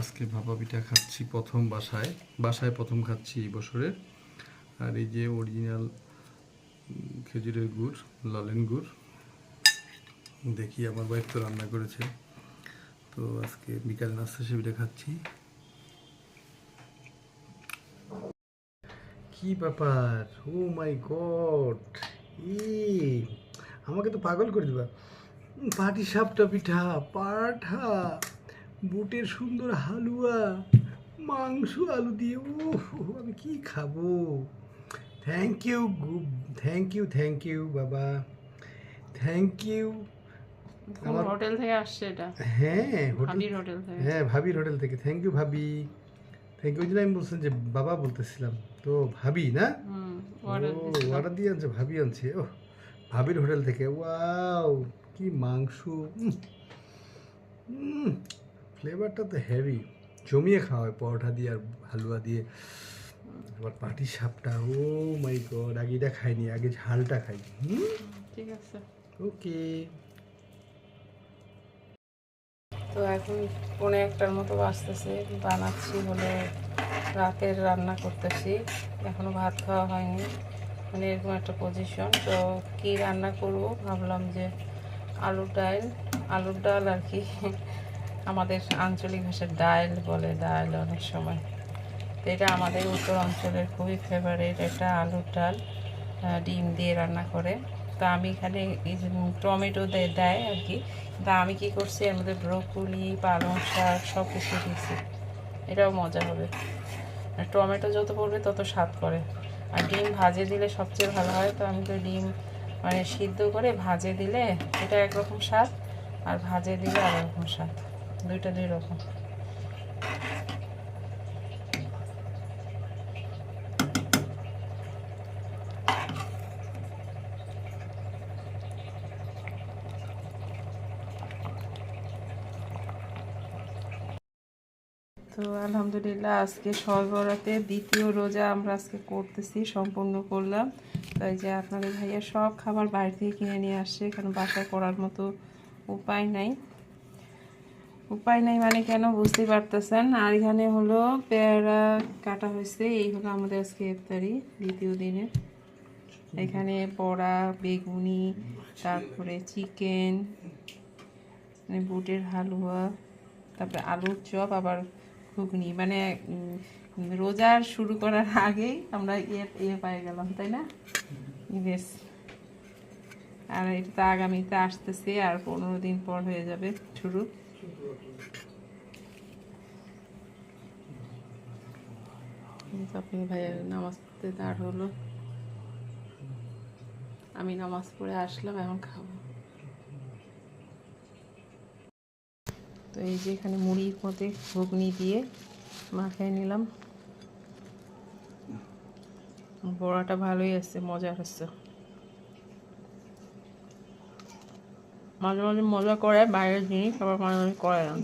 আজকে ভাপা পিঠা খাচ্ছি প্রথম বাসায়। বাসায় প্রথম খাচ্ছি এই বছরের আর এই যে অরিজিনাল খেজুরের গুড় ললেন গুড়, দেখি আমার ওয়াইফ তো রান্না করেছে। তো আজকে বিকাল নাস্তা হিসেবে খাচ্ছি। কি ব্যাপার? ও মাই গড ই আমাকে তো পাগল করে দিবা। পাটি সাপটা পিঠা, পাঠা। বুটের সুন্দর হালুয়া মাংস আলু দিয়ে ও আমি কি খাব? Thank you thank you thank you বাবা। থ্যাংক ইউ কোন হোটেল থেকে আসছে এটা? হ্যাঁ হোটেল হোটেল থেকে। হ্যাঁ ভাবির হোটেল থেকে। থ্যাংক ইউ ভাবি। থ্যাংক ইউ আমি বলছিলাম যে বাবা বলতেছিলাম। তো ভাবি না? অর্ডার দিয়ে আনছে ভাবি আনছে। ও ভাবির হোটেল থেকে। ওয়াও কি মাংস। ফ্লেভারটা তো হেভি জমিয়ে খাওয়া হয় পরোটা দিয়ে আর হালুয়া দিয়ে। আবার পাটি সাপটা ও মাই গড আগে এটা খাইনি আগে ঝালটা খাই ঠিক আছে। ওকে তো এখন পৌনে একটার মতো বাজতেছে বানাচ্ছি বলে রাতের রান্না করতেছি। এখনও ভাত খাওয়া হয়নি মানে এরকম একটা পজিশন তো কি রান্না করব? ভাবলাম যে আলুর ডাল আলুর ডাল আর কি। আমাদের আঞ্চলিক ভাষায় ডাল বলে ডাল অনেক সময়। তো এটা আমাদের উত্তর অঞ্চলের খুবই ফেভারিট একটা আলুর ডাল ডিম দিয়ে রান্না করে। তো আমি এখানে টমেটো দে- দেয় আর কি। তা আমি কি করছি এর মধ্যে ব্রোকলি, পালং শাক সব কিছু দিচ্ছি এটাও মজা হবে। টমেটো যত পড়বে তত স্বাদ করে। আর ডিম ভাজে দিলে সবচেয়ে ভালো হয়, তো আমি তো ডিম মানে সিদ্ধ করে ভাজে দিলে এটা একরকম স্বাদ, আর ভাজে দিলে আর রকম স্বাদ। দুইটা দুই রকম তো আলহামদুলিল্লাহ, আজকে সর্বরাতে দ্বিতীয় রোজা আমরা আজকে করতেছি, সম্পূর্ণ করলাম। তাই যে আপনাদের ভাইয়া সব খাবার বাইরে থেকে কিনে নিয়ে আসছে কারণ বাসায় করার মতো উপায় নাই। উপায় নাই মানে কেন বুঝতেই পারতেছেন। আর এখানে হলো পেয়ারা কাটা হয়েছে, এই হলো আমাদের আজকে ইফতারি, দ্বিতীয় দিনে এখানে বড়া, বেগুনি, তারপরে চিকেন মানে বুটের হালুয়া, তারপরে আলুর চপ, আবার ঘুগনি। মানে রোজার শুরু করার আগেই আমরা ইয়ে ইয়ে পাই গেলাম, তাই না? বেশ আর এটা তো আগামীতে আসতেছে, আর পনেরো দিন পর হয়ে যাবে শুরু। আপনি ভাইয়ের নামাজ পড়তে দাঁড় হলো। আমি নামাজ পড়ে আসলাম, এখন খাব। তো এই যে এখানে মুড়ির মধ্যে ঘুগনি দিয়ে মাখিয়ে নিলাম। বড়াটা ভালোই আছে মজা হচ্ছে। মাঝে মাঝে মজা করে বাইরের জিনিস আবার মাঝে মাঝে করে না।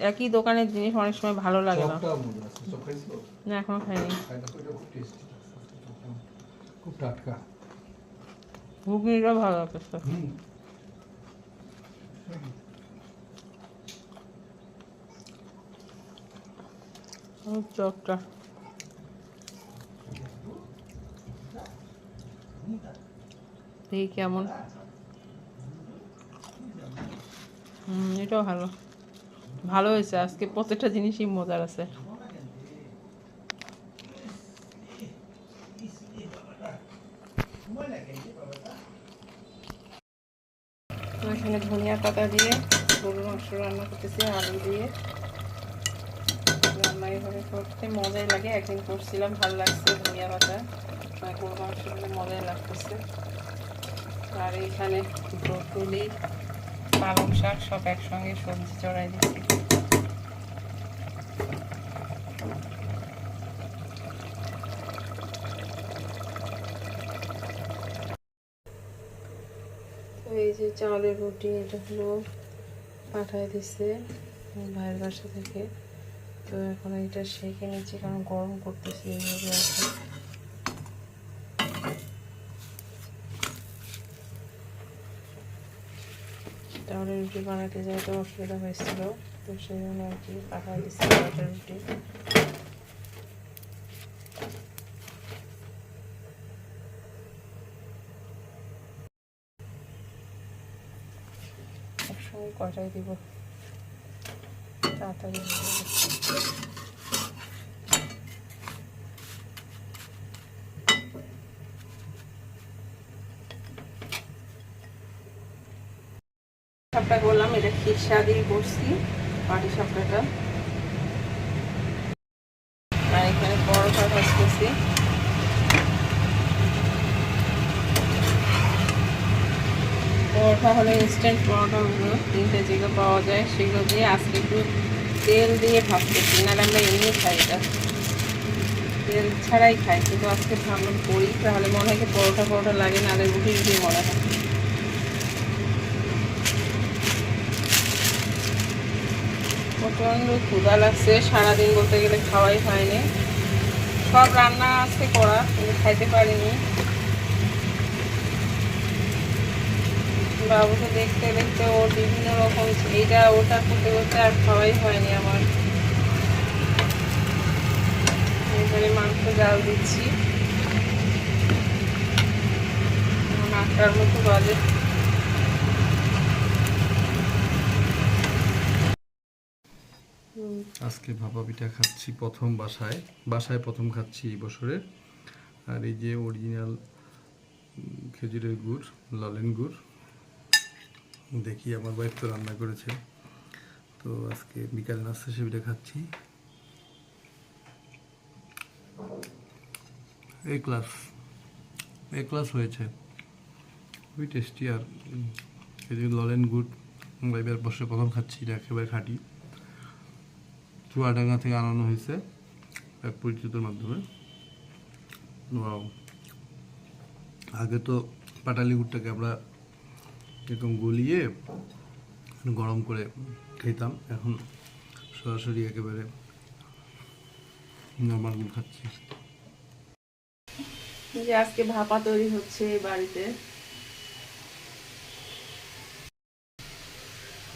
একই দোকানের জিনিস অনেক সময় ভালো লাগে না। না এখনও খাইনি। খুব টাটকা। ঘুগনিটা ভালো লাগছে। চপটা। দেখি কেমন। হুম, এটাও ভালো। ভালো হয়েছে, আজকে প্রত্যেকটা জিনিসই মজার আছে। এখানে ধনিয়া পাতা দিয়ে গরুর মাংস রান্না করতেছি, আলু দিয়ে। রান্না এভাবে করতে মজাই লাগে, একদিন করছিলাম, ভালো লাগছে ধনিয়া পাতা। আর গরুর মাংস মজাই লাগতেছে। আর এইখানে ব্রকলি পালং শাক সব একসঙ্গে সবজি চড়াই দিচ্ছি। এই যে চালের রুটি এটা হলো পাঠায় দিছে ভাইয়ের বাসা থেকে। তো এখন এটা সেঁকে নিচ্ছি, কারণ গরম করতেছি এইভাবে আছে এটা হলো পরে রুটি বানাতে যেহেতু অসুবিধা হয়েছিল, তো সেই জন্য আর কি পাঠাই দিচ্ছি কটা রুটি। কটাই দিব? তাড়াতাড়ি সাপটা করলাম, এটা খিরসা দিয়ে করছি, পাটি সাপটাটা আর এখানে পরোটা ভাজতেছি। পরোটা হলে ইনস্ট্যান্ট পরোটাগুলো তিনটে যেগুলো পাওয়া যায় সেগুলো দিয়ে আজকে একটু তেল দিয়ে ভাজতেছি, নাহলে আমরা এমনি খাই তেল ছাড়াই খাই, কিন্তু আজকে ভাবলাম করি, তাহলে মনে হয় পরোটা পরোটা লাগে, নাহলে রুটি রুটি মনে হয়। প্রচণ্ড ক্ষুধা লাগছে, সারাদিন বলতে গেলে খাওয়াই হয়নি। সব রান্না আছে করা, কিন্তু খাইতে পারিনি। বাবুকে দেখতে দেখতে ওর বিভিন্ন রকম এইটা ওটা করতে করতে আর খাওয়াই হয়নি আমার। এখানে মাংস জাল দিচ্ছি। আটটার মতো বাজে হুম আজকে ভাপা পিঠা খাচ্ছি প্রথম বাসায়। বাসায় প্রথম খাচ্ছি এই বছরে। আর এই যে অরিজিনাল খেজুরের গুড়, ললেন গুড়, দেখি আমার ওয়াইফ তো রান্না করেছে। তো আজকে বিকাল নাস্তা পিঠা খাচ্ছি। এ ক্লাস এ ক্লাস হয়েছে। খুবই টেস্টি আর খেজুর, ললেন গুড় ওয়াইফের বসে প্রথম খাচ্ছি, এটা একেবারে খাঁটি। চুয়াডাঙ্গা থেকে আনানো হয়েছে এক পরিচিতর মাধ্যমে। আগে তো পাটালি গুড়টাকে আমরা এরকম গলিয়ে গরম করে খেতাম, এখন সরাসরি একেবারে নর্মাল গুড় খাচ্ছি। যে আজকে ভাপা তৈরি হচ্ছে বাড়িতে।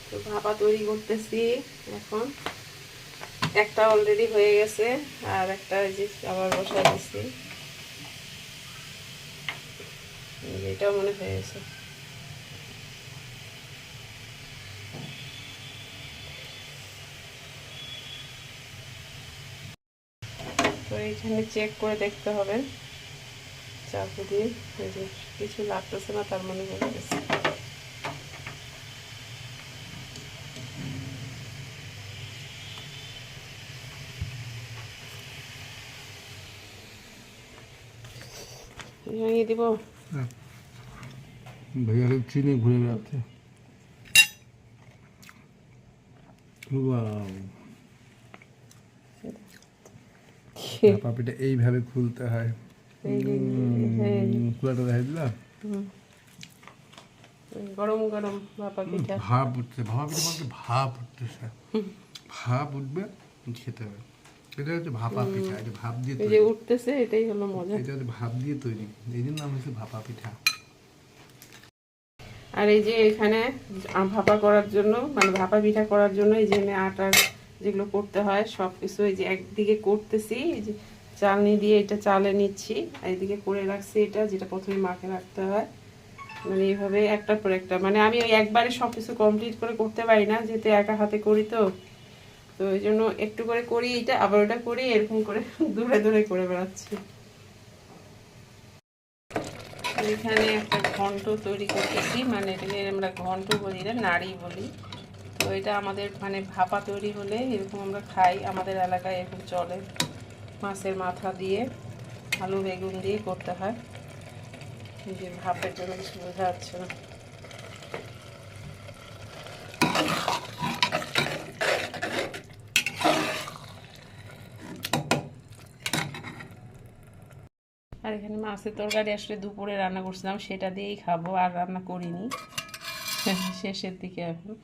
তো ভাপা তৈরি করতেছি এখন। একটা অলরেডি হয়ে গেছে, আর একটা যে আবার বসাই দিচ্ছি এটাও মনে হয়ে গেছে। তো এইখানে চেক করে দেখতে হবে। চাকু দিয়ে কিছু লাগতেছে না, তার মানে হয়ে গেছে। ভেঙে দিব। হ্যাঁ। ভাইয়া চিনি ঘুরে বেড়াচ্ছে। পাপিটা এইভাবে খুলতে হয়। খোলাটা দেখাই গরম গরম ভাপ উঠছে। ভাপ উঠতেছে। ভাপ উঠবে খেতে হবে। এটা হচ্ছে ভাপা পিঠা এটা ভাপ দিয়ে তৈরি। উঠতেছে এটাই হলো মজা। এটা হচ্ছে ভাপ দিয়ে তৈরি। এই জন্য নাম হচ্ছে ভাপা পিঠা আর এই যে এখানে ভাপা করার জন্য মানে ভাপা পিঠা করার জন্য এই যে আমি আটার যেগুলো করতে হয় সব কিছু এই যে একদিকে করতেছি এই যে চালনি দিয়ে এটা চালে নিচ্ছি আর এইদিকে করে রাখছি এটা যেটা প্রথমে মাকে রাখতে হয়। মানে এইভাবে একটার পর একটা। মানে আমি ওই একবারে সব কিছু কমপ্লিট করে করতে পারি না যেহেতু একা হাতে করি তো। তো এই জন্য একটু করে করি এটা, আবার ওটা করি, এরকম করে দূরে দূরে করে বেড়াচ্ছি। এখানে একটা ঘন্ট তৈরি করতেছি মানে এটাকে আমরা ঘন্ট বলি না, নাড়ি বলি। তো এটা আমাদের মানে ভাপা তৈরি হলে এরকম আমরা খাই, আমাদের এলাকায় এরকম চলে মাছের মাথা দিয়ে, আলু, বেগুন দিয়ে করতে হয়। যে ভাপের জন্য কিছু বোঝা যাচ্ছে না। আর এখানে মাছের তরকারি আসলে দুপুরে রান্না করছিলাম, সেটা দিয়েই খাব, আর রান্না করিনি। শেষের দিকে এখন।